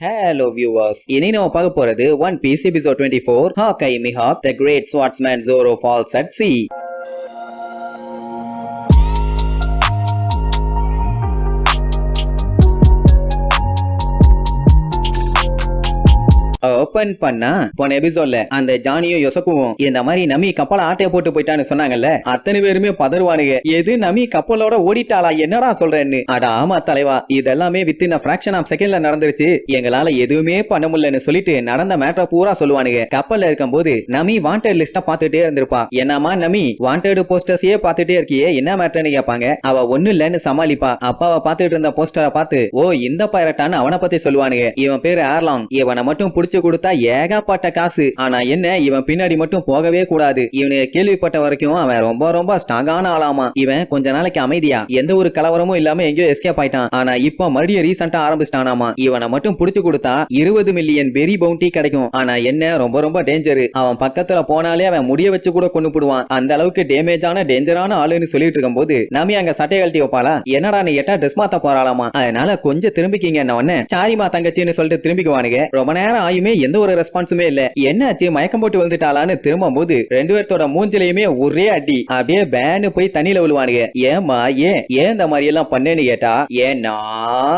Hello viewers இனி நம்ம பார்க்க போறது one piece episode twenty four hawkeye Mihawk the great swordsman Zoro falls at sea open பண்ணா போன எபிசோட்ல அந்த ஜானியும் யோசக்குவும் இந்த மாதிரி நமி கப்பலை ஆட்டைய போட்டு போயிட்டான்னு சொன்னாங்கல்ல அத்தனை பேருமே பதறுவானுங்க. எது நமி கப்பலோட ஓடிட்டாளா என்னடா சொல்றேன்னு. அட ஆமா தலைவா இதெல்லாமே வித்தின் ஃபிராக்ஷன் ஆஃப் செகண்ட்ல நடந்துருச்சு. எங்களால எதுவுமே பண்ண முடியலன்னு சொல்லிட்டு நடந்த மேட்டரை பூரா சொல்லுவானுங்க. கப்பல்ல இருக்கும்போது நமி வாண்டட் லிஸ்ட பாத்துட்டே இருந்திருப்பா. என்னமா நமி வாண்டட் போஸ்டர்ஸையே பாத்துட்டே இருக்கியே என்ன மேட்டர்னு கேட்பாங்க அவ ஒண்ணு இல்லன்னு சமாளிப்பா. அப்பாவை பாத்துட்டு இருந்த போஸ்டரை பார்த்து ஓ இந்த பைரட்டான்னு அவனை பத்தி சொல்லுவானுங்க. இவன் பேரு ஏர்லாங் இவனை மட்டும் புடிச்சு கொடுத்தா ஏகப்பட்ட காசு. ஆனா என்ன இவன் பின்னாடி மட்டும் போகவே கூடாது. இவனை கேள்விப்பட்ட வரைக்கும் அவன் ரொம்ப ரொம்ப ஸ்ட்ராங்கான ஆளாமா. இவன் கொஞ்ச நாளைக்கு அமைதியா எந்த ஒரு கலவரமும் இல்லாம எங்கேயோ எஸ்கேப் ஆயிட்டான். ஆனா இப்போ மறுபடியும் ரீசெண்டா ஆரம்பிச்சிட்டானாமா. இவனை மட்டும் புடிச்சு கொடுத்தா இருபது மில்லியன் பெரி பவுண்டி கிடைக்கும். ஆனா என்ன ரொம்ப ரொம்ப டேஞ்சர் அவன் பக்கத்துல போனாலே அவன் முடிய வச்சு கூட கொண்டு போடுவான். அந்த அளவுக்கு டேமேஜான டேஞ்சரான ஆளுன்னு சொல்லிட்டு இருக்கும்போது நம்பி அங்க சட்டை கழட்டி வைப்பாளா? என்னடா நீ எட்டா ட்ரெஸ் மாத்த போறாளாமா? அதனால கொஞ்சம் திரும்பிக்கிங்க என்ன உடனே சாரிமா தங்கச்சின்னு சொல்லிட்டு திரும்பிக்குவானுங்க. ரொம்ப நேரம் ஆயுமே எந்த ஒரு ரெஸ்பான்ஸுமே இல்ல. என்னாச்சு மயக்கம் போட்டு விழுந்துட்டாளான்னு திரும்பும் போது ரெண்டு பேர்த்தோட மூஞ்சிலையுமே ஒரே அடி. அப்படியே பேனு போய் தண்ணியில விழுவானுங்க. ஏமா ஏன் ஏன் இந்த மாதிரி எல்லாம் பண்ணேன்னு கேட்டா ஏன்னா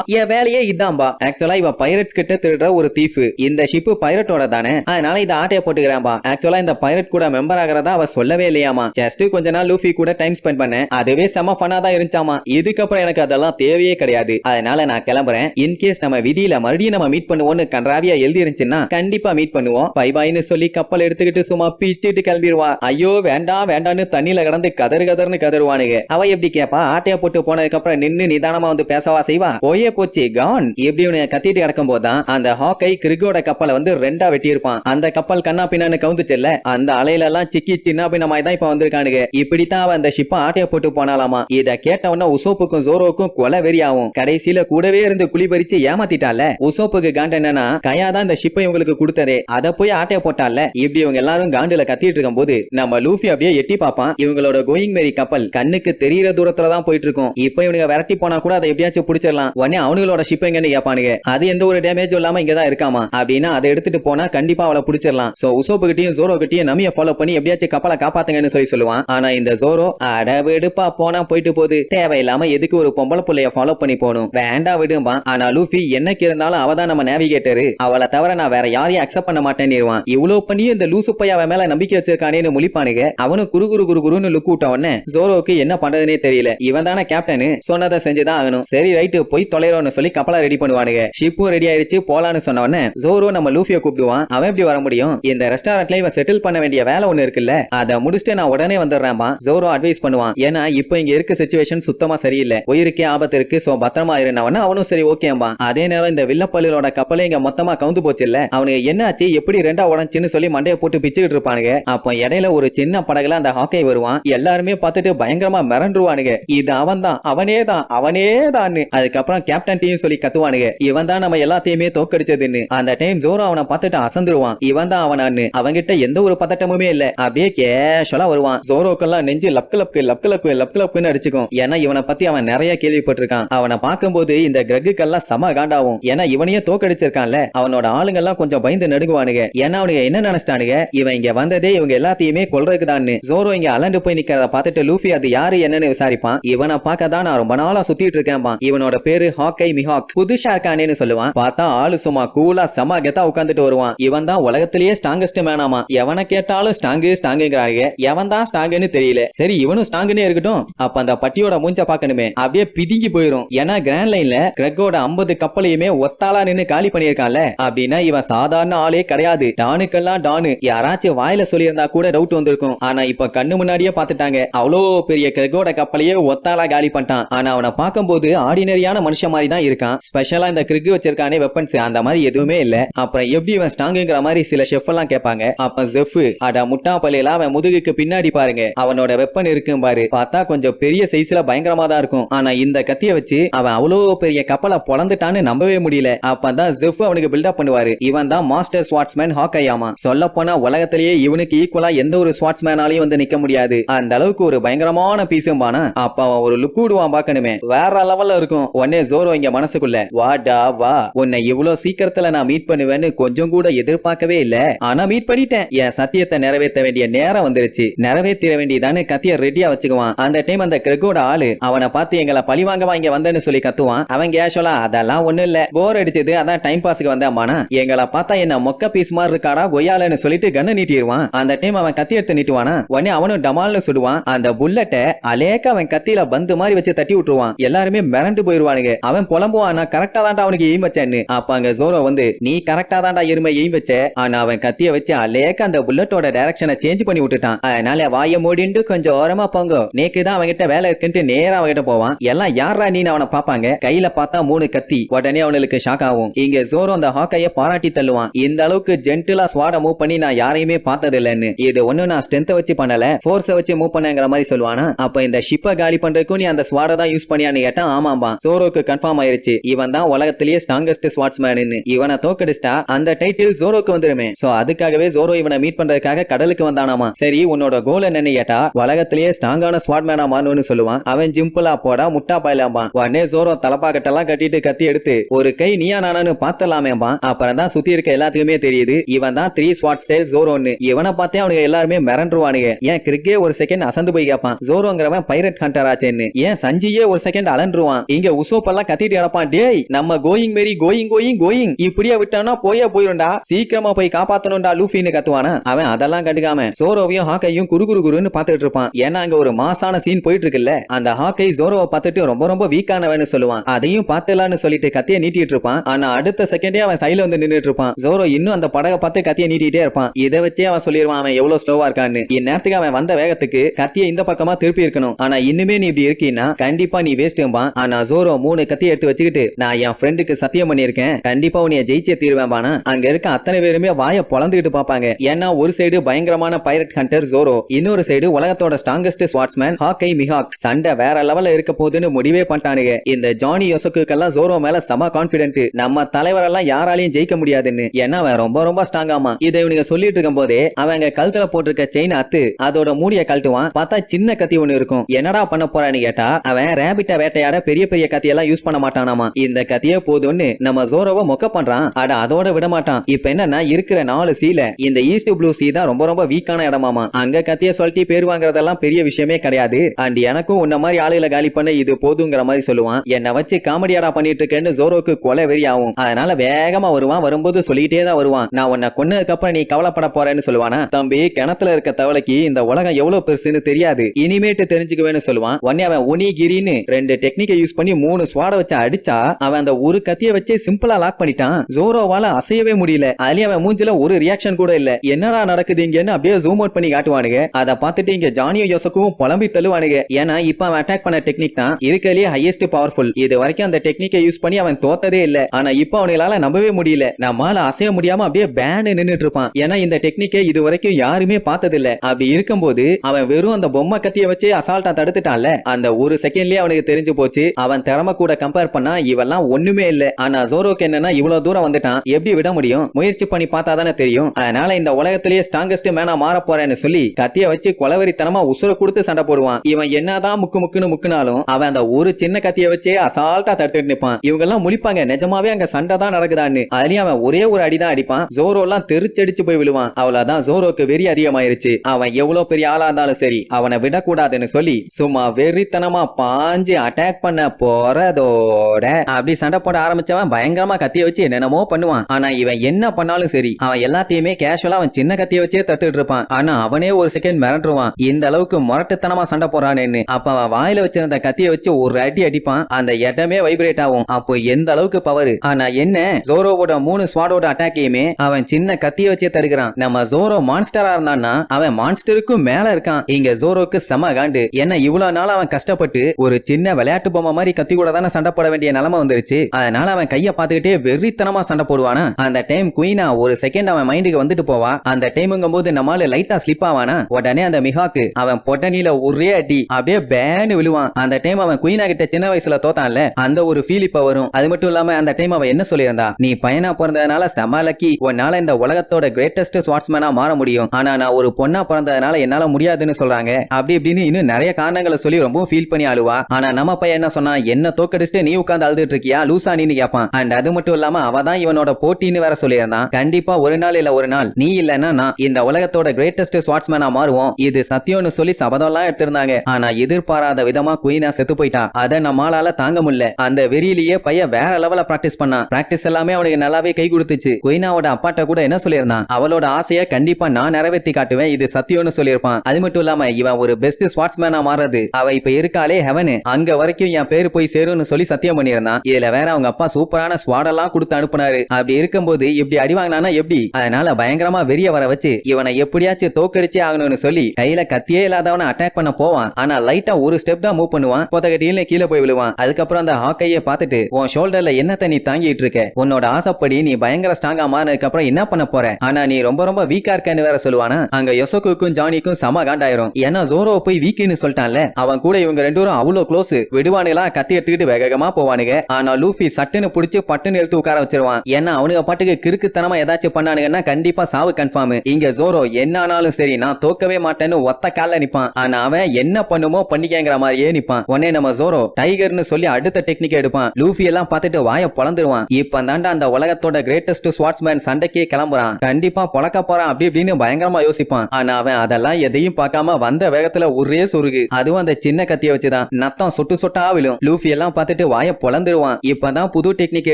என் வேலையே இதான்பா ஆக்சுவலா இவன் பைரட்ஸ் கிட்ட திருடுற ஒரு தீஃப் இந்த ஷிப்பு பைரட்டோட தானே. அதனால இதை ஆட்டைய போட்டுக்கிறான்பா. ஆக்சுவலா இந்த பைரட் கூட மெம்பர் ஆகிறதா அவ சொல்லவே இல்லையாமா. ஜஸ்ட் கொஞ்ச நாள் லூஃபி கூட டைம் ஸ்பெண்ட் பண்ணேன். அதுவே செம ஃபனா தான் இருந்துச்சாமா. இதுக்கப்புறம் எனக்கு அதெல்லாம் தேவையே கிடையாது. அதனால நான் கிளம்புறேன். இன்கேஸ் நம்ம விதியில மறுபடியும் நம்ம மீட் பண்ணுவோம்னு கன்றாவியா எழுதி இருந்துச்சுன்னா கண்டிப்பா மீட் பண்ணுவோம். பை பாய்னு சொல்லி கப்பல் எடுத்துக்கிட்டு சும்மா பிச்சிட்டு கிளம்பிடுவான் ஐயோ வேண்டாம் வேண்டாம்னு தண்ணியில கடந்து கதறு கதர்னு கதருவானுங்க அவ எப்படி கேப்பா? ஆட்டைய போட்டு போனதுக்கு அப்புறம் நின்னு நிதானமா வந்து பேசவா செய்வா? போயே போச்சு கான் எப்படி உன கத்திட்டு கிடக்கும் போதான் அந்த ஹாக்கை கிரிகோட கப்பலை வந்து ரெண்டா வெட்டி இருப்பான் அந்த கப்பல் கண்ணா பின்னான்னு கவுந்துச்சுல்ல அந்த அலையில எல்லாம் சிக்கி சின்ன பின்னமாய் தான் இப்ப வந்திருக்கானுங்க. இப்படித்தான் அவன் அந்த ஷிப்ப ஆட்டைய போட்டு போனாலாமா? இத கேட்ட உடனே உசோப்புக்கும் ஜோரோக்கும் கொலை வெறியாவும் கடைசியில கூடவே இருந்து குழி பறிச்சு ஏமாத்திட்டால? உசோப்புக்கு காண்ட என்னன்னா கையா தான் இந்த ஷிப்பை இவங்களுக்கு கொடுத்ததே. அத போய் ஆட்டைய போட்டால இப்படி இவங்க எல்லாரும் காண்டுல கத்திட்டு இருக்கும் போது நம்ம லூஃபி அப்படியே எட்டி பாப்பான் இவங்களோட கோயிங் மேரி கப்பல் கண்ணுக்கு தெரியற தூரத்துல தான் போயிட்டு இருக்கும் இப்ப இவனுங்க விரட்டி போனா கூட அதை எப்படியாச்சும் பிடிச்சிடலாம். உடனே அவனுங்களோட ஷிப் எங்கன்னு கேட்பானுங்க. அது எந்த ஒரு டேமேஜும் இல்லாம இங்க தான் இருக்காமா? அப்படின்னா அதை எடுத்துட்டு போனா கண்டிப்பா அவளை பிடிச்சிடலாம். சோ உசோப்பு கிட்டயும் ஜோரோ கிட்டயும் நமிய ஃபாலோ பண்ணி எப்படியாச்சும் கப்பலை காப்பாத்துங்கன்னு சொல்லி சொல்லுவான். ஆனா இந்த ஜோரோ அடவெடுப்பா போனா போயிட்டு போகுது. தேவையில்லாம எதுக்கு ஒரு பொம்பளை பிள்ளைய ஃபாலோ பண்ணி போகணும்? வேண்டாம் விடும்பா ஆனா லூஃபி என்னைக்கு இருந்தாலும் அவதான் நம்ம நேவிகேட்டரு அவளை தவிர நான் வேற யாரையும் அக்செப்ட் பண்ண மாட்டேன்னுருவான் இவ்வளவு பண்ணி இந்த லூசு பைய அவன் மேல நம்பிக்கை வச்சிருக்கானேன்னு முழிப்பானுங்க. அவனும் குரு குரு குரு குருன்னு லுக் விட்ட உடனே ஜோரோக்கு என்ன பண்றதுனே தெரியல. இவன் தானே கேப்டனு சொன்னதை செஞ்சுதான் ஆகணும். சரி ரைட்டு போய் தொலைறோம்னு சொல்லி கப்பலை ரெடி பண்ணுவானுங்க. ஷிப்பும் ரெடி ஆயிருச்சு போலான்னு சொன்ன உடனே ஜோரோ நம்ம லூஃபியை கூப்பிடுவான். அவன் எப்படி வர முடியும்? இந்த ரெஸ்டாரண்ட்ல இவன் செட்டில் பண்ண வேண்டிய வேலை ஒண்ணு இருக்குல்ல அதை முடிச்சுட்டு நான் உடனே வந்துடுறேன்பா ஜோரோ அட்வைஸ் பண்ணுவான். ஏன்னா இப்போ இங்க இருக்க சுச்சுவேஷன் சுத்தமா சரியில்லை. உயிருக்கே ஆபத்து இருக்கு சோ பத்திரமா இருந்தவன அவனும் சரி ஓகேம்பா அதே நேரம் இந்த வில்லப்பள்ளியோட கப்பலே இங்க மொத்தமா கவுந்து போச்சு இல்ல அவனுக்கு என்னாச்சு எப்படி ரெண்டா உடஞ்சுன்னு சொல்லி மண்டையை போட்டு பிச்சுக்கிட்டு இருப்பானுங்க. அப்போ இடையில ஒரு சின்ன படகுல அந்த ஹாக்கை வருவான். எல்லாருமே பார்த்துட்டு பயங்கரமா மிரண்டுருவானுங்க. இது அவன் தான் அவனே தான் அவனே தான் அதுக்கப்புறம் கேப்டன் டீம் சொல்லி கத்துவானுங்க. இவன் தான் நம்ம எல்லாத்தையுமே தோக்கடிச்சதுன்னு அந்த டைம் ஜோரோ அவனை பார்த்துட்டு அசந்துருவான். இவன் தான் அவனான்னு. அவங்கிட்ட எந்த ஒரு பதட்டமுமே இல்ல. அப்படியே கேஷுவலா வருவான். ஜோரோக்கெல்லாம் நெஞ்சு லக்கு லக்கு லக்கு லக்கு லக்கு லக்குன்னு அடிச்சுக்கும். ஏன்னா இவனை பத்தி அவன் நிறைய கேள்விப்பட்டிருக்கான். அவனை பார்க்கும்போது இந்த கிரகுக்கெல்லாம் சம காண்டாவும் ஏன்னா இவனையே தோக்கடிச்சிருக்கான்ல அவனோட ஆளுங்க எல்லாம் கொஞ்சம் பயந்து நடுங்குவானுங்க. ஏன்னா அவனுங்க என்ன நினைச்சிட்டானுங்க? இவன் இங்க வந்ததே இவங்க எல்லாத்தையுமே கொள்றதுக்கு தான் ஜோரோ இங்க அலண்டு போய் நிக்கிறத பார்த்துட்டு லூஃபி அது யாரு என்னன்னு விசாரிப்பான். இவனை பார்க்க தான் நான் ரொம்ப நாளா சுத்திட்டு இருக்கேன்பா இவனோட பேரு ஹாக்கை மிஹாக். புதுஷா இருக்கானேன்னு சொல்லுவான். பார்த்தா ஆளு சும்மா கூலா செம கெத்தா உட்காந்துட்டு வருவான். இவன் தான் உலகத்திலேயே ஸ்ட்ராங்கஸ்ட் மேனாமா எவனை கேட்டாலும் ஸ்ட்ராங்கு ஸ்ட்ராங்குங்கிறாங்க எவன் தான் ஸ்ட்ராங்குன்னு தெரியல. சரி இவனும் ஸ்ட்ராங்குன்னே இருக்கட்டும். அப்ப அந்த பட்டியோட மூஞ்ச பாக்கணுமே அப்படியே பிதுங்கி போயிரும். ஏன்னா கிராண்ட் லைன்ல கிரெக்கோட ஐம்பது கப்பலையுமே ஒத்தாளா நின்னு காலி பண்ணியிருக்கான்ல. அப்படின்னா இவன் சாதாரண ஆளே கிடையாது. டானுக்கெல்லாம் டானு. யாராச்சும் வாயில சொல்லியிருந்தா கூட டவுட் வந்திருக்கும். ஆனா இப்ப கண்ணு முன்னாடியே பாத்துட்டாங்க அவ்வளோ பெரிய கிரகோட கப்பலையே ஒத்தாளா காலி பண்ணிட்டான். ஆனா அவனை பார்க்கும்போது ஆர்டினரியான மனுஷன் மாதிரி தான் இருக்கான். ஸ்பெஷலா இந்த கிரிக்கு வச்சிருக்கானே வெப்பன்ஸ் அந்த மாதிரி எதுவுமே இல்ல. அப்புறம் எப்படி இவன் ஸ்ட்ராங்குங்கிற மாதிரி சில ஷெஃப் எல்லாம் கேட்பாங்க. அப்ப ஜெஃப் அட முட்டா பள்ளியில அவன் முதுகுக்கு பின்னாடி பாருங்க. அவனோட வெப்பன் இருக்கும் பாரு. பார்த்தா கொஞ்சம் பெரிய சைஸ்ல பயங்கரமா தான் இருக்கும். ஆனா இந்த கத்திய வச்சு அவன் அவ்வளோ பெரிய கப்பலை பொழந்துட்டான்னு நம்பவே முடியல. அப்பதான் ஜெஃப் அவனுக்கு பில்டப் பண்ணுவாரு. இவன் தான் மாஸ்டர் ஸ்வாட்ஸ்மேன் ஹாக்கையாமா. சொல்ல போனா உலகத்திலேயே இவனுக்கு ஈக்குவலா எந்த ஒரு ஸ்வாட்ஸ்மேனாலையும் வந்து நிக்க முடியாது. அந்த அளவுக்கு ஒரு பயங்கரமான பீஸும்பானா அப்ப அவன் ஒரு லுக் விடுவான் பாக்கணுமே வேற லெவல்ல இருக்கும். உடனே ஜோரோ இங்க மனசுக்குள்ள வாடா வா. உன்னை இவ்வளவு சீக்கிரத்துல நான் மீட் பண்ணுவேன்னு கொஞ்சம் கூட எதிர்பார்க்கவே இல்ல. ஆனா மீட் பண்ணிட்டேன். என் சத்தியத்தை நிறைவேற்ற வேண்டிய நேரம் வந்துருச்சு. நிறைவேற்றிட வேண்டியதானே கத்திய ரெடியா வச்சுக்குவான். அந்த டைம் அந்த கிரெக்கோட ஆளு அவனை பார்த்து எங்களை பழி வாங்கவா இங்க வந்தேன்னு சொல்லி கத்துவான். அவன் கேஷுவலா அதெல்லாம் ஒண்ணு இல்ல. போர் அடிச்சது. அதான் டைம் பாஸுக்கு வந்தாமானா எங்களை பார்த்தா என்ன மொக்க பீஸ் மாதிரி இருக்காடா கொய்யாலன்னு சொல்லிட்டு கண்ணு நீட்டிடுவான். அந்த டைம் அவன் கத்தி எடுத்து நீட்டுவானா? உடனே அவனும் டமால்னு சுடுவான். அந்த புல்லட்ட அலேக்க அவன் கத்தியில பந்து மாதிரி வச்சு தட்டி விட்டுருவான். எல்லாருமே மிரண்டு போயிருவானுங்க அவன் புலம்புவான்? கரெக்டா தான்டா அவனுக்கு எய்ம் வச்சேன்னு. அப்ப அங்க ஜோரோ வந்து நீ கரெக்டா தான்டா எருமை எய்ம் வச்ச. ஆனா அவன் கத்திய வச்சு அலேக்க அந்த புல்லட்டோட டைரக்ஷனை சேஞ்ச் பண்ணி விட்டுட்டான். அதனால வாய மூடிண்டு கொஞ்சம் ஓரமா போங்க. நேக்கு தான் அவன்கிட்ட வேலை இருக்குன்ட்டு நேரா அவன்கிட்ட போவான். எல்லாம் யாரா நீ அவனை பாப்பாங்க கையில பார்த்தா மூணு கத்தி. உடனே அவனுக்கு ஷாக் ஆகும். இங்க ஜோரோ அந்த ஹாக்கைய பாராட்டி தள்ளுவான். இந்த அளவுக்கு ஜென்டிலா ஸ்வாட மூவ் பண்ணி நான் யாரையுமே பார்த்தது இல்லைன்னு இது ஒண்ணு நான் ஸ்ட்ரென்த்தை வச்சு பண்ணல ஃபோர்ஸ வச்சு மூவ் பண்ணங்கிற மாதிரி சொல்லுவானா? அப்ப இந்த ஷிப்பை காலி பண்றதுக்கும் நீ அந்த ஸ்வாட தான் யூஸ் பண்ணியான்னு கேட்டா ஆமாம்பா. சோரோக்கு கன்ஃபார்ம் ஆயிருச்சு. இவன் தான் உலகத்திலேயே ஸ்ட்ராங்கஸ்ட் ஸ்வாட்ஸ்மேன் இவனை தோக்கடிச்சா அந்த டைட்டில் ஜோரோக்கு வந்துருமே. சோ அதுக்காகவே ஜோரோ இவனை மீட் பண்றதுக்காக கடலுக்கு வந்தானாமா? சரி உன்னோட கோல் என்னன்னு கேட்டா உலகத்திலேயே ஸ்ட்ராங்கான ஸ்வாட்மேனா மாறணும்னு சொல்லுவான். அவன் ஜிம்பிளா போடா முட்டா பாயலாமா உடனே ஜோரோ தலப்பாக்கட்டெல்லாம் கட்டிட்டு கத்தி எடுத்து ஒரு கை நீயா நானு பார்த்தலாமேம்பா அப்புறம் தான் சுத்தி இருக்க எல்லாத்துக்குமே தெரியுது. இவன் தான் த்ரீ ஸ்வாட் ஸ்டைல் ஜோரோன்னு இவனை பார்த்தே அவனுக்கு எல்லாருமே மிரண்டுருவானுங்க. ஏன் கிரிக்கே ஒரு செகண்ட் அசந்து போய் கேட்பான் ஜோரோங்கிறவன் பைரட் ஹண்டர் ஆச்சேன்னு. ஏன் சஞ்சியே ஒரு செகண்ட் அலன்றுவான். இங்க உசோப்பெல்லாம் கத்திட்டு கிடப்பான். டேய் நம்ம going Merry going going going இப்படியே விட்டானா போயே போயிருண்டா சீக்கிரமா போய் காப்பாத்தணும்டா லூஃபின்னு கத்துவானா? அவன் அதெல்லாம் கண்டுக்காம ஜோரோவையும் ஹாக்கையும் குரு குரு குருன்னு பார்த்துட்டு இருப்பான். ஏன்னா அங்க ஒரு மாசான சீன் போயிட்டு இருக்குல்ல அந்த ஹாக்கை ஜோரோவை பார்த்துட்டு ரொம்ப ரொம்ப வீக்கானவன்னு சொல்லுவான். அதையும் பார்த்தலான்னு சொல்லிட்டு கத்திய நீட்டிட்டு இருப்பான். ஆனா அடுத்த செகண்டே அவன் சைல வந்து நின்னுட்டு இருப்பான் ஜோரோ இன்னும் அந்த படகை பார்த்து கத்திய நீட்டிட்டே இருப்பான். இதை வச்சே அவன் சொல்லிடுவான் அவன் எவ்வளவு ஸ்லோவா இருக்கான்னு. இந்நேரத்துக்கு அவன் வந்த வேகத்துக்கு கத்திய இந்த பக்கமா திருப்பி இருக்கணும். ஆனா இன்னுமே நீ இப்படி இருக்கீன்னா கண்டிப்பா நீ வேஸ்ட்டும்பான் ஆனா ஜோரோ மூணு கத்திய எடுத்து வச்சுக்கிட்டு நான் என் ஃப்ரெண்டுக்கு சத்தியம் பண்ணியிருக்கேன். கண்டிப்பா உன்னைய ஜெயிச்சே தீருவேன்பானா அங்க இருக்க அத்தனை பேருமே வாய பொழந்துகிட்டு பாப்பாங்க ஏன்னா ஒரு சைடு பயங்கரமான பைரட் ஹண்டர் ஜோரோ இன்னொரு சைடு உலகத்தோட ஸ்ட்ராங்கஸ்ட் ஸ்வாட்ஸ்மேன் ஹாக்கை மிஹாக் சண்டை வேற லெவல்ல இருக்க போகுதுன்னு முடிவே பண்ணிட்டானுங்க. இந்த ஜானி யோசக்குக்கெல்லாம் ஜோரோ மேல செம கான்பிடென்ட் நம்ம தலைவரெல்லாம் யாராலையும் ஜெயிக்க முடியும் முடியாதுன்னு. ஏன்னா அவன் ரொம்ப ரொம்ப ஸ்ட்ராங்காமா இதை இவனுங்க சொல்லிட்டு இருக்கும் போதே அவன் அங்க கழுத்துல போட்டிருக்க செயின் அத்து அதோட மூடிய கழட்டுவான். பார்த்தா சின்ன கத்தி ஒண்ணு இருக்கும். என்னடா பண்ண போறான்னு கேட்டா அவன் ரேபிட்ட வேட்டையாட பெரிய பெரிய கத்தியெல்லாம் யூஸ் பண்ண மாட்டானாமா. இந்த கத்தியே போதும்னு நம்ம ஜோரோவை மொக்க பண்றான். அட அதோட விட மாட்டான். இப்ப என்னன்னா இருக்கிற நாலு சீல இந்த ஈஸ்ட் ப்ளூ சீ தான் ரொம்ப ரொம்ப வீக்கான இடமாமா. அங்க கத்திய சொல்லிட்டு பேர் வாங்குறதெல்லாம் பெரிய விஷயமே கிடையாது. அண்ட் எனக்கும் உன்ன மாதிரி ஆளுகளை காலி பண்ண இது போதுங்கிற மாதிரி சொல்லுவான். என்ன வச்சு காமெடியாடா பண்ணிட்டு இருக்கேன்னு ஜோரோக்கு கொலை வெறி ஆகும் அதனால வேகமா வருவான். வரும்போது சொல்லிட்டே தான் வருவான். நான் உன்னை கொன்னதுக்கு அப்புறம் நீ கவலைப்பட போறேன்னு சொல்லுவானா? தம்பி கிணத்துல இருக்க தவளைக்கு இந்த உலகம் எவ்வளவு பெருசுன்னு தெரியாது. இனிமேட்டு தெரிஞ்சுக்குவேன்னு சொல்லுவான். உடனே அவன் ஒனிகிரின்னு ரெண்டு டெக்னிக்கை யூஸ் பண்ணி மூணு ஸ்வாட வச்சு அடிச்சா அவன் அந்த ஒரு கத்திய வச்சு சிம்பிளா லாக் பண்ணிட்டான். ஜோரோவால அசையவே முடியல. அதுலயும் அவன் மூஞ்சில ஒரு ரியாக்ஷன் கூட இல்ல. என்னடா நடக்குது இங்கன்னு அப்படியே ஜூம் அவுட் பண்ணி காட்டுவானுங்க. அதை பார்த்துட்டு இங்க ஜானியோ யோசக்கும் புலம்பி தள்ளுவானுங்க. ஏன்னா இப்ப அவன் அட்டாக் பண்ண டெக்னிக் தான் இருக்கலயே ஹையஸ்ட் பவர்ஃபுல் இது வரைக்கும் அந்த டெக்னிக்கை யூஸ் பண்ணி அவன் தோத்ததே இல்ல. ஆனா இப்ப அவனால நம்பவே முடியல. நம்மால அசைய முடியாம அப்படியே பேனு நின்னுட்டு இருப்பான் ஏன்னா இந்த டெக்னிக்கை இது வரைக்கும் யாருமே பார்த்ததில்ல. அப்படி இருக்கும்போது அவன் வெறும் அந்த பொம்மை கத்திய வச்சு அசால்ட்டா தடுத்துட்டான்ல. அந்த ஒரு செகண்ட்லயே அவனுக்கு தெரிஞ்சு போச்சு. அவன் திறமை கூட கம்பேர் பண்ணா இவெல்லாம் ஒண்ணுமே இல்ல. ஆனா ஜோரோக்கு என்னன்னா இவ்வளவு தூரம் வந்துட்டான். எப்படி விட முடியும்? முயற்சி பண்ணி பார்த்தா தானே தெரியும். அதனால இந்த உலகத்திலேயே ஸ்ட்ராங்கஸ்ட் மேனா மாற போறேன்னு சொல்லி கத்திய வச்சு கொலவரித்தனமா உசுர கொடுத்து சண்டை போடுவான். இவன் என்னதான் முக்கு முக்குன்னு முக்குனாலும் அவன் அந்த ஒரு சின்ன கத்திய வச்சே அசால்ட்டா தடுத்துட்டு நிப்பான் இவங்க எல்லாம் முழிப்பாங்க நிஜமாவே அங்க சண்டை தான் நடக்குதான்னு. அதுலயும் அவன் ஒரே ஒரு அடிதான் அடிப்பான். ஜோரோ எல்லாம் தெரிச்சடிச்சு போய் விழுவான். அவ்வளவுதான் ஜோரோக்கு வெறி அதிகமாயிருச்சு. அவன் எவ்வளவு பெரிய ஆளா இருந்தாலும் சரி அவனை விடக்கூடாதுன்னு சொல்லி சும்மா வெறித்தனமா பாஞ்சு அட்டாக் பண்ண போறதோட அப்படி சண்டை போட ஆரம்பிச்சவன் பயங்கரமா கத்திய வச்சு என்னென்னமோ பண்ணுவான். ஆனா இவன் என்ன பண்ணாலும் சரி அவன் எல்லாத்தையுமே கேஷுவலா அவன் சின்ன கத்திய வச்சே தட்டுட்டு இருப்பான். ஆனா அவனே ஒரு செகண்ட் மிரண்டுருவான். இந்த அளவுக்கு முரட்டுத்தனமா சண்டை போறானேன்னு அப்ப அவன் வாயில வச்சிருந்த கத்திய வச்சு ஒரு அடி அடிப்பான். அந்த இடமே வைப்ரேட் ஆகும். அப்போ எந்த அளவுக்கு பவர் ஆனா என்ன ஜோரோவோட மூணு ஸ்வாடோட அட்டாக்கையுமே அவன் சின்ன கத்திய வச்சே தடுக்கிறான். நம்ம ஜோரோ மான்ஸ்டரா இருந்தான்னா அவன் மான்ஸ்டருக்கும் மேல இருக்கான். இங்க ஜோரோக்கு செம காண்டு. ஏன்னா இவ்வளவு நாள் அவன் கஷ்டப்பட்டு ஒரு சின்ன விளையாட்டு பொம்மை மாதிரி கத்தி கூட தானே சண்டை போட வேண்டிய நிலைமை வந்துருச்சு. அதனால அவன் கைய பாத்துக்கிட்டே வெறித்தனமா சண்டை போடுவானா? அந்த டைம் குயினா ஒரு செகண்ட் அவன் மைண்டுக்கு வந்துட்டு போவா. அந்த டைமுங்கும் போது நம்மால லைட்டா ஸ்லிப் ஆவானா? உடனே அந்த மிகாக்கு அவன் பொட்டனில ஒரே அடி அப்படியே பேனு விழுவான். அந்த டைம் அவன் குயினா கிட்ட சின்ன வயசுல தோத்தான்ல அந்த ஒரு ஃபீல் இப்ப வரும். அது மட்டும் இல்லாம அந்த டைம் அவன் என்ன சொல்லியிருந்தா? நீ பையனா பிறந்த பிறந்ததுனால செம லக்கி உன்னால இந்த உலகத்தோட கிரேட்டஸ்ட் ஸ்வாட்ஸ்மேனா மாற முடியும். ஆனா நான் ஒரு பொண்ணா பிறந்ததுனால என்னால முடியாதுன்னு சொல்றாங்க. அப்படி இப்படின்னு இன்னும் நிறைய காரணங்களை சொல்லி ரொம்ப ஃபீல் பண்ணி அழுவா. ஆனா நம்ம பையன் என்ன சொன்னா என்ன தோக்கடிச்சுட்டு நீ உட்காந்து அழுதுட்டு இருக்கியா? லூசா நீன்னு கேட்பான் அண்ட் அது மட்டும் இல்லாம அவ தான் இவனோட போட்டின்னு வேற சொல்லியிருந்தான். கண்டிப்பா ஒரு நாள் இல்ல ஒரு நாள். நீ இல்லன்னா நான் இந்த உலகத்தோட கிரேட்டஸ்ட் ஸ்வாட்ஸ்மேனா மாறுவோம். இது சத்தியம்னு சொல்லி சபதம்லாம் எடுத்திருந்தாங்க. ஆனா எதிர்பாராத விதமா குயினா செத்து போயிட்டா. அதை நம்மளால தாங்க முடியல. அந்த வெறியிலேயே பையன் வேற லெவல பிராக்டிஸ் பண்ணான். பிராக்டிஸ் எல்லாமே அவனுக்கு நல்லாவே கை கொடுத்துச்சு கொய்னாவோட அப்பாட்ட கூட என்ன சொல்லியிருந்தான்? அவளோட ஆசைய கண்டிப்பா நான் நிறைவேற்றி காட்டுவேன். இது சத்தியம்னு சொல்லியிருப்பான். அது மட்டும் இல்லாம இவன் ஒரு பெஸ்ட் ஸ்பாட்ஸ்மேனா மாறுறது. அவ இப்ப இருக்காளே ஹெவனு அங்க வரைக்கும் என் பேரு போய் சேரும்னு சொல்லி சத்தியம் பண்ணியிருந்தான். இதுல வேற அவங்க அப்பா சூப்பரான ஸ்வாடெல்லாம் கொடுத்து அனுப்புனாரு. அப்படி இருக்கும்போது இப்படி அடி வாங்கினானா எப்படி? அதனால பயங்கரமா வெறிய வர வச்சு இவனை எப்படியாச்சும் தோக்கடிச்சே ஆகணும்னு சொல்லி கையில கத்தியே இல்லாதவன அட்டாக் பண்ண போவான். ஆனா லைட்டா ஒரு ஸ்டெப் தான் மூவ் பண்ணுவான். பொத்தகட்டியில கீழே போய் விழுவான். அதுக்கப்புறம் அந்த ஹாக்கையை பார்த்துட்டு உன் ஷோல்டர்ல என்னத்த நீ தாங்கிட்டு இருக்க? உன்னோட ஆசைப்படி நீ பயங்கர ஸ்ட்ராங்கா மாறினதுக்கப்புறம் என்ன பண்ண போற? ஆனா நீ ரொம்ப ரொம்ப வீக்கா இருக்கன்னு வேற சொல்லுவானா? அங்க யொசோக்குக்கும் ஜானிக்கும் சம காண்டாயிரும். ஏன்னா ஜோரோ போய் வீக்குன்னு சொல்லிட்டான்ல. அவன் கூட இவங்க ரெண்டு பேரும் அவ்வளவு க்ளோஸ் விடுவானுங்களா கத்தி எடுத்துக்கிட்டு வேகமா போவானுங்க. ஆனா லூஃபி சட்டுன்னு புடிச்சு பட்டுன்னு எடுத்து உட்கார வச்சிருவான். ஏன்னா அவனுங்க பாட்டுக்கு கிறுக்குத்தனமா ஏதாச்சும் பண்ணானுங்கன்னா கண்டிப்பா சாவு கன்ஃபார்ம் இங்க ஜோரோ என்ன ஆனாலும் சரி நான் தோக்கவே மாட்டேன்னு ஒத்த கால்ல நிப்பான். ஆனா அவன் என்ன பண்ணுமோ பண்ணிக்கங்கிற மாதிரியே நிப்பான். உடனே நம்ம ஜோரோ டைகர்னு சொல்லி அடுத்த டெக்னிக் எடுப்பான். லூஃபி எல்லாம் பார்த்துட்டு வாய பொழந்துருவான் இப்ப தாண்டா அந்த உலகத்தோட கிரேட்டஸ்ட் ஸ்வாட்ஸ்மேன் சண்டைக்கே கிளம்புறான். கண்டிப்பா பொழக்க போறான் அப்படி இப்படின்னு பயங்கரமா யோசிப்பான். ஆனா அவன் அதெல்லாம் எதையும் பார்க்காம வந்த வேகத்துல ஒரே சொருகு. அதுவும் அந்த சின்ன கத்திய வச்சுதான். நத்தம் சொட்டு சொட்டா விழும். லூஃபி எல்லாம் பார்த்துட்டு வாய பொழந்துருவான் இப்பதான் புது டெக்னிக்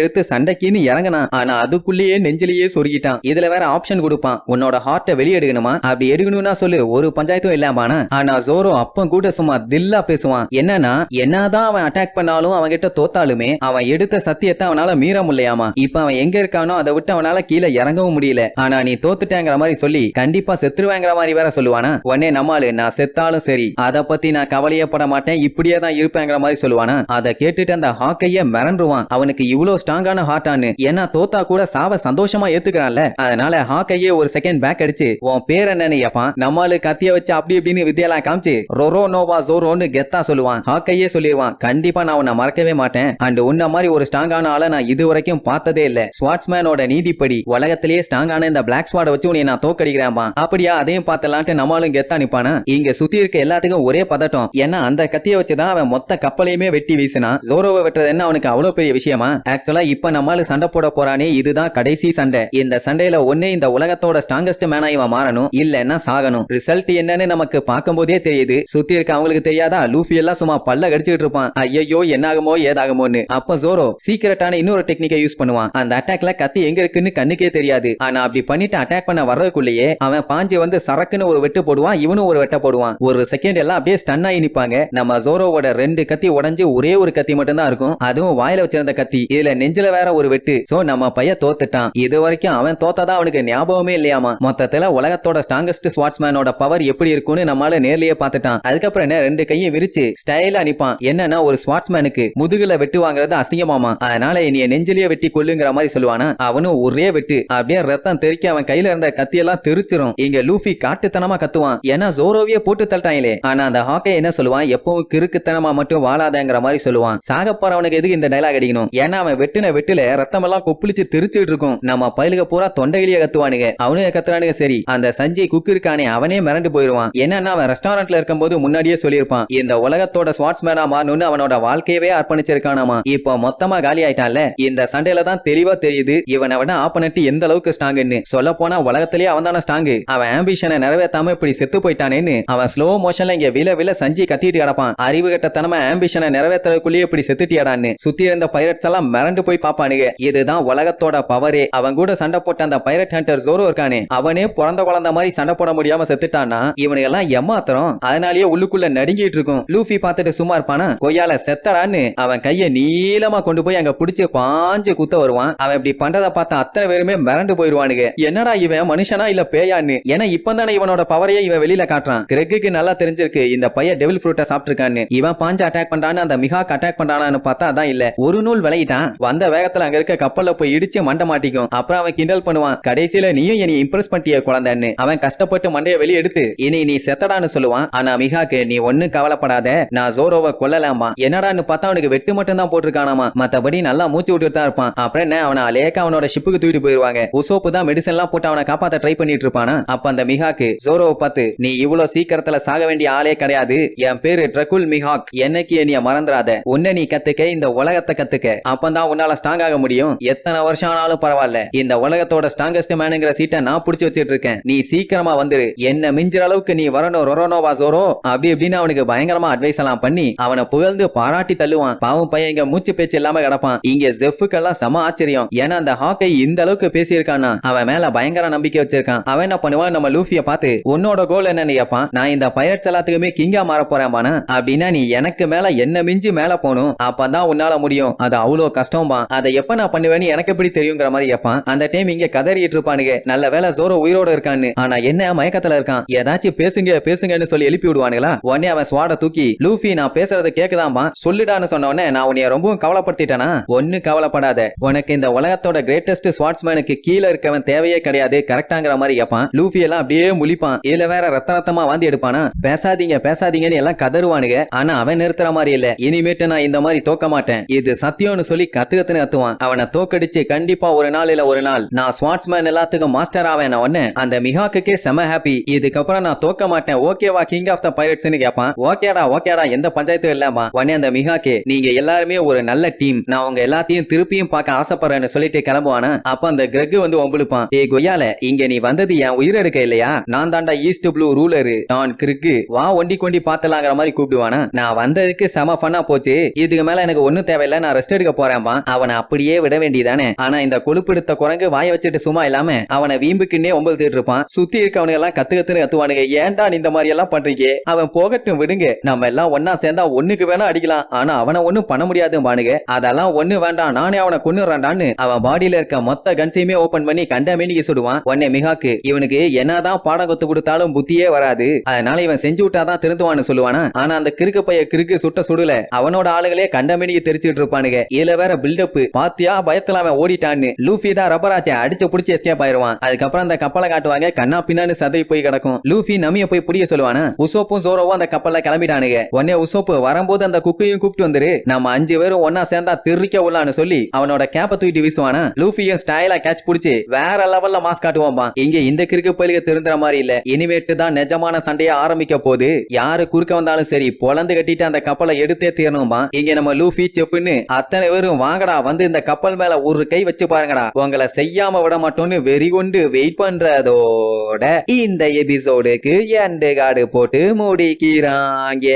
எடுத்து சண்டைக்குன்னு இறங்கினான். ஆனா அதுக்குள்ளேயே நெஞ்சிலேயே சொருகிட்டான். இதுல வேற ஆப்ஷன் கொடுப்பான். உன்னோட ஹார்ட்டை வெளியெடுக்கணுமா அப்படி எடுக்கணும்னா சொல்லு. ஒரு பஞ்சாயத்தும் இல்லாமானா ஆனா ஜோரோ அப்ப கூட சும்மா தில்லா பேசுவான். என்னன்னா என்னதான் அவன் அட்டாக் பண்ணாலும் அவன் கிட்ட தோத்தாலுமே அவன் எடுத்த சத்தியத்தை அவனால மீற முடியாமா இப்ப அவன் எங்க இருக்க இருக்கானோ அதை விட்டு அவனால கீழே இறங்கவும் முடியல. ஆனா நீ தோத்துட்டேங்கிற மாதிரி சொல்லி கண்டிப்பா செத்துருவேங்கிற மாதிரி வேற சொல்லுவானா? உடனே நம்மாளு நான் செத்தாலும் சரி அத பத்தி நான் கவலையே பட மாட்டேன் இப்படியே தான் இருப்பேங்கிற மாதிரி சொல்லுவானா? அதை கேட்டுட்டு அந்த ஹாக்கைய மிரண்டுவான் அவனுக்கு இவ்வளவு ஸ்ட்ராங்கான ஹார்ட்டான்னு ஏன்னா தோத்தா கூட சாவ சந்தோஷமா ஏத்துக்கிறான்ல. அதனால ஹாக்கையே ஒரு செகண்ட் பேக் அடிச்சு உன் பேர் என்னன்னு ஏப்பான் நம்மாலு கத்திய வச்சு அப்படி இப்படின்னு வித்தியெல்லாம் காமிச்சு ரொரோ நோவா ஜோரோன்னு கெத்தா சொல்லுவான். ஹாக்கையே சொல்லிடுவான் கண்டிப்பா நான் உன்னை மறக்கவே மாட்டேன். அண்ட் உன்ன மாதிரி ஒரு ஸ்ட்ராங்கான ஆளை நான் இது வரைக்கும் பார்த்ததே இல்ல. ஸ்வாட்ஸ்மேனோட நீதிப்படி உலகத்திலேயே ஸ்ட்ராங்கான இந்த பிளாக் ஸ்வாட வச்சு உன்னை நான் தோக்கடிக்கிறேன்பா அப்படியா அதையும் பார்த்தலான்ட்டு நம்மளும் கெத்தா நிப்பானா இங்க சுத்தி இருக்க எல்லாத்துக்கும் ஒரே பதட்டம். ஏன்னா அந்த கத்திய வச்சுதான் அவன் மொத்த கப்பலையுமே வெட்டி வீசினான் ஜோரோவை வெட்டுறது என்ன அவனுக்கு அவ்வளவு பெரிய விஷயமா? ஆக்சுவலா இப்ப நம்மால சண்டை போட போறானே இதுதான் கடைசி சண்டை. இந்த சண்டையில ஒன்னே இந்த உலகத்தோட ஸ்ட்ராங்கஸ்ட் மேனா இவன் மாறணும். இல்லன்னா சாகணும். ரிசல்ட் என்னன்னு நமக்கு பார்க்கும்போதே தெரியுது. சுத்தி இருக்க அவங்களுக்கு தெரியாதா? லூஃபி எல்லாம் சும்மா பல்ல கடிச்சுட்டு இருப்பான். ஐயோ என்னாகுமோ ஏதாகுமோன்னு. அப்ப ஜோரோ சீக்கிரட்டான இன்னொரு டெக்னிக்கை யூஸ் பண்ணுவான். அந்த அட்டாக்ல கத்தி எங்க இருக்குன்னு கண்ணுக்கே தெரியாது. ஆனா அப்படி பண்ணிட்டு அட்டாக் பண்ண வர்றதுக்குள்ளேயே அவன் பாஞ்சு வந்து சரக்குன்னு ஒரு வெட்டு போடுவான் இவனும் ஒரு வெட்ட போடுவான். ஒரு செகண்ட் எல்லாம் அப்படியே ஸ்டன் ஆகி நிப்பாங்க. நம்ம ஜோரோவோட ரெண்டு கத்தி உடைஞ்சு ஒரே ஒரு கத்தி மட்டும் தான் இருக்கும். அதுவும் வாயில வச்சிருந்த கத்தி. இதுல நெஞ்சில வேற ஒரு வெட்டு. சோ நம்ம பையன் தோத்துட்டான். இது வரைக்கும் அவன் தோத்ததா அவனுக்கு ஞாபகமே இல்லையாமா? மொத்தத்துல உலகத்தோட ஸ்ட்ராங்கஸ்ட் ஸ்வாட்ஸ்மேனோட பவர் எப்படி இருக்கும்னு நம்மளால நேர்லயே பாத்துட்டான் அதுக்கப்புறம் என்ன ரெண்டு கையும் விரிச்சு ஸ்டைலா நிப்பான். என்னன்னா ஒரு ஸ்வாட்ஸ்மேனுக்கு முதுகுல வெட்டு வாங்குறது அசிங்கமாமா? அதனால என்னைய நெஞ்சிலேயே வெட்டி கொள்ளுங்கிற மாதிரி சொல்லுவான்? அவனும் ஒரே வெட்டு. அப்படியே ரத்தம் தெறிக்க அவன் கையில இருந்த கத்தியெல்லாம் தெரிச்சிரும் இங்க லூஃபி காட்டுத்தனமா கத்துவான். ஏன்னா ஜோரோவிய போட்டு தள்ளிட்டாங்களே. ஆனா அந்த ஹாக்கை என்ன சொல்லுவான்? எப்பவும் கிறுக்குத்தனமா மட்டும் வாழாதங்கிற மாதிரி சொல்லுவான். சாக போறவனுக்கு எதுக்கு இந்த டைலாக் அடிக்கணும்? ஏன்னா அவன் வெட்டின வெட்டுல ரத்தம் எல்லாம் கொப்பளிச்சு தெரிச்சுட்டு இருக்கும். நம்ம பயிலுக பூரா தொண்டையிலேயே கத்துவானுங்க. அவனுங்க கத்துறானுங்க சரி. அந்த சஞ்சய் குக் இருக்கானே அவனே மிரண்டு போயிருவான். என்னன்னா அவன் ரெஸ்டாரண்ட்ல இருக்கும்போது முன்னாடியே சொல்லியிருப்பான். இந்த உலகத்தோட ஸ்வாட்ஸ்மேனா மாறணும்னு அவனோட வாழ்க்கையவே அர்ப்பணிச்சிருக்கானாமா. இப்போ மொத்தமா காலி ஆயிட்டான்ல இந்த சண்டையில தான் தெளிவா தெரியுது. இவனை விட ஆப்பனட் எந்த அளவுக்கு ஸ்ட்ராங்குன்னு சொல்ல போனா உலகத்திலேயே அவன் தானே ஸ்ட்ராங்கு. அவன் ஆம்பிஷனை நிறைவேற்றாம இப்படி செத்து போயிட்டானேன்னு அவன் ஸ்லோ மோஷன்ல இங்க வில வில சஞ்சி கத்திட்டு கிடப்பான். அறிவு கட்டத்தனமா ஆம்பிஷனை நிறைவேற்றுறதுக்குள்ளேயே இப்படி செத்துட்டியாடான்னு சுத்தி இருந்த பைரட்ஸ் எல்லாம் மிரண்டு போய் பாப்பானுங்க இதுதான் உலகத்தோட பவரே அவன் கூட சண்டை போட்ட அந்த பைரட் ஹண்டர் ஜோரோ இருக்கானே. அவனே பிறந்த குழந்தை மாதிரி சண்டை போட முடியாம செத்துட்டான்னா இவனுக்கு எல்லாம் ஏமாத்திரம் அதனாலேயே உள்ளுக்குள்ள நடுங்கிட்டு இருக்கும். லூஃபி பார்த்துட்டு சும்மா இருப்பானா? கொய்யால செத்தடான்னு அவன் கைய நீளமா கொண்டு போய் அங்க புடிச்சு பாஞ்சு குத்த வருவான். அவன் இப்படி பண்றத பார்த்த அத்தனை பேருமே மிரண்டு போயிருவானுங்க. என்னடா இவன் மனுஷனா இல்ல பேயான்னு? ஏன்னா இப்பதானே இவனோட பவரையே இவன் வெளியில காட்டுறான். கிரெக்குக்கு நல்லா தெரிஞ்சிருக்கு இந்த பையன் டெவில் ஃப்ரூட்டை சாப்பிட்டுருக்கான்னு. இவன் பாஞ்சு அட்டாக் பண்றான்னு அந்த மிகாக் அட்டாக் பண்றானான்னு பார்த்தா அதான் இல்ல. ஒரு நூல் விளையிட்டான். வந்த வேகத்துல அங்க இருக்க கப்பல்ல போய் இடிச்சு மண்டை மாட்டிக்கும். அப்புறம் அவன் கிண்டல் பண்ணுவான். கடைசியில நீயும் என்னை இம்ப்ரெஸ் பண்ணிட்டிய குழந்தைன்னு. அவன் கஷ்டப்பட்டு மண்டைய வெளியே எடுத்து இனி நீ செத்தடான்னு சொல்லுவான். ஆனா மிகாக்கு நீ ஒண்ணு கவலைப்படாத. நான் ஜோரோவை கொல்லலாமா என்னடான்னு பார்த்தா அவனுக்கு வெட்டு மட்டும் தான் போட்டிருக்கானாமா. மத்தபடி நல்லா மூச்சு விட்டுட்டு தான் இருப்பான். அப்புறம் என்ன அவனை அலே கேட்க அவனோட ஷிப்புக்கு தூக்கிட்டு போயிருவாங்க. உசோப்பு தான் மெடிசன் எல்லாம் போட்டு அவனை காப்பாத்த ட்ரை பண்ணிட்டு இருப்பானா அப்ப அந்த மிஹாக்கு ஜோரோவை பார்த்து நீ இவ்வளவு சீக்கிரத்துல சாக வேண்டிய ஆளே கிடையாது. என் பேரு ட்ரகுல் மிஹாக் என்னைக்கு என்னைய மறந்துடாத உன்ன நீ கத்துக்க இந்த உலகத்தை கத்துக்க. அப்பதான் உன்னால ஸ்ட்ராங் ஆக முடியும். எத்தனை வருஷம் ஆனாலும் பரவாயில்ல. இந்த உலகத்தோட ஸ்ட்ராங்கஸ்ட் மேனுங்கிற சீட்டை நான் புடிச்சு வச்சிட்டு இருக்கேன் நீ சீக்கிரமா வந்துரு. என்ன மிஞ்சுற அளவுக்கு நீ வரணும். ரொரோனோவா ஜோரோ அப்படி இப்படின்னு அவனுக்கு பயங்கரமா அட்வைஸ் எல்லாம் பண்ணி அவனை புகழ்ந்து பாராட்டி தள்ளுவான். பாவம் பையன் இங்க மூச்சு பேச்சு இல்லாம கிடப்பான். இங்க ஜெஃபுக்கெல்லாம் செம ஆச்சரியம். ஏன்னா அந்த ஹாக்கை இந்த அளவுக்கு பேசியிருக்கானா அவன் மேல பயங்கர நம்பிக்கை வச்சிருக்கான். அவன் என்ன பண்ணுவான்? நம்ம லூஃபிய பார்த்து உன்னோட கோல் என்னன்னு கேட்பான் நான் இந்த பைரட்ஸ் எல்லாத்துக்குமே கிங்கா மாற போறேன் பானா அப்படின்னா நீ எனக்கு மேல என்ன மிஞ்சி மேல போகணும்? அப்பதான் உன்னால முடியும். அது அவ்வளவு கஷ்டம்பா. அதை எப்ப நான் பண்ணுவேன்னு எனக்கு எப்படி தெரியுங்கிற மாதிரி கேட்பான் அந்த டைம் இங்க கதறிட்டு இருப்பானுங்க. நல்ல வேலை ஜோரோ உயிரோட இருக்கான்னு. ஆனா என்ன மயக்கத்துல இருக்கான்? ஏதாச்சும் பேசுங்க பேசுங்கன்னு சொல்லி எழுப்பி விடுவானுங்களா? உடனே அவன் சுவாட தூக்கி லூஃபி நான் பேசுறது கேக்குதாம்பா. சொல்லுடான்னு சொன்ன உடனே நான் உன்னைய ரொம்பவும் கவலைப்படுத்திட்டேனா? ஒன்னு கவலைப்படாத. உனக்கு இந்த உலகத்தோட கிரேட்டஸ்ட் ஸ்வாட்ஸ்மேனுக்கு கீழே இருக்கவன் தேவையே கிடையாது கரெக்டாங்கிற மாதிரி கேட்பான் லூஃபி எல்லாம் அப்படியே முழிப்பான். இதுல வேற ரத்த ரத்தமா வாந்தி எடுப்பானா? பேசாதீங்க பேசாதீங்கன்னு எல்லாம் கதறுவானுங்க. ஆனா அவன் நிறுத்துற மாதிரி இல்ல. இனிமேட்டு நான் இந்த மாதிரி தோக்க மாட்டேன். இது சத்தியம்னு சொல்லி கத்து கத்துன்னு கத்துவான். அவனை தோக்கடிச்சு கண்டிப்பா ஒரு நாள் இல்ல ஒரு நாள். நான் ஸ்வாட்ஸ்மேன் எல்லாத்துக்கும் மாஸ்டர் ஆவேன் உடனே அந்த மிஹாக்குக்கே செம ஹாப்பி இதுக்கப்புறம் நான் தோக்க மாட்டேன். ஓகேவா கிங் ஆஃப் த பைரட்ஸ்னு கேட்பான் ஓகேடா ஓகேடா எந்த பஞ்சாயத்தும் இல்லாமா உடனே அந்த மிஹாக்கே நீங்க எல்லாருமே ஒரு நல்ல டீம் நான் உங்க எல்லாத்தையும் திருப்பியும் பார்க்க ஆசைப்படுறேன்னு சொல்லிட்டு கிளம்புவானா? அப்ப அந்த கிரகு வந்து ஒம்புழுப்பான். ஏ கொய்யால இங்க நீ வந்தது என் உயிரெடுக்க இல்லையா? நான் தாண்டா ஈஸ்ட் ப்ளூ ரூலரு நான் கிறுக்கு. வா ஒண்டி கொண்டி பாத்தலாங்கிற மாதிரி கூப்பிடுவானா? நான் வந்ததுக்கு செம பண்ணா போச்சு. இதுக்கு மேல எனக்கு ஒண்ணும் தேவையில்ல. நான் ரெஸ்ட் எடுக்க போறேன்பா அவனை அப்படியே விட வேண்டியதானே? ஆனா இந்த கொழுப்பெடுத்த குரங்கு வாய வச்சுட்டு சும்மா இல்லாம அவனை வீம்புக்குன்னே ஒம்பது இருப்பான். சுத்தி இருக்கவனுங்க எல்லாம் கத்து கத்துன்னு கத்துவானுங்க. ஏன்டா நீ இந்த மாதிரி எல்லாம் பண்றீங்க? அவன் போகட்டும் விடுங்க. நம்ம எல்லாம் ஒன்னா சேர்ந்தா ஒண்ணுக்கு வேணா அடிக்கலாம். ஆனா அவனை ஒண்ணும் பண்ண முடியாது பானுங்க அதெல்லாம் ஒண்ணு வேண்டாம். நானே அவனை கொன்னுறான்டான்னு அவன் பாடியில இருக்க மொத்த கன்ஸையுமே ஓபன் பண்ணி கண்டாமேனிக்கு சுடுவான் உடனே மிகாக்கு இவனுக்கு என்னதான் பாடம் கொத்து கொடுத்தாலும் புத்தியே வராது. அதனால இவன் செஞ்சு விட்டாதான் திருந்துவான்னு சொல்லுவானா? ஆனா அந்த கிறுக்கு பைய கிறுக்கு சுட்ட சுடுல அவனோட ஆளுகளே கண்டாமேனிக்கு தெரிச்சுட்டு இருப்பானுங்க. இதுல வேற பில்டப் பாத்தியா? பயத்துல அவன் ஓடிட்டான்னு. லூஃபி தான் ரப்பராச்சை அடிச்சு புடிச்சு எஸ்கேப் ஆயிருவான். அதுக்கப்புறம் அந்த கப்பலை காட்டுவாங்க. கண்ணா பின்னான்னு சதை போய் கிடக்கும். லூஃபி நமிய போய் புடிய சொல்லுவானா? உசோப்பும் ஜோரோவும் அந்த கப்பல்ல கிளம்பிட்டானுங்க. உடனே உசோப்பு வரும்போது அந்த குக்கையும் கூப்பிட்டு வந்துரு. நம்ம அஞ்சு பேரும் ஒன்னா சேர்ந்தா திருக்க உள்ளான்னு சொல்லி அவனோட கேப்ப தூக்கிட்டு வீசுவான். லூஃபியும் ஸ்டைலா கேட்ச் புடிச்சு வேற லெவல்ல மாஸ் காட்டுவான்பா இங்க இந்த கிறுக்கு பயிலுக்கு திருந்துற மாதிரி இல்ல. இனிமேட்டு தான் நிஜமான சண்டையை ஆரம்பிக்க போகுது. யாரு குறுக்க வந்தாலும் சரி பொலந்து கட்டிட்டு அந்த கப்பலை எடுத்தே தீரணும்பா. இங்க நம்ம லூஃபி செஃப்னு அத்தனை பேரும் வாங்கடா வந்து இந்த கப்பல் மேல ஒரு கை வச்சு பாருங்கடா. உங்களை செய்யாம விட மாட்டோம்னு வெறி கொண்டு வெயிட் பண்றதோட இந்த எபிசோடுக்கு எண்டு காடு போட்டு முடிக்கிறாங்க.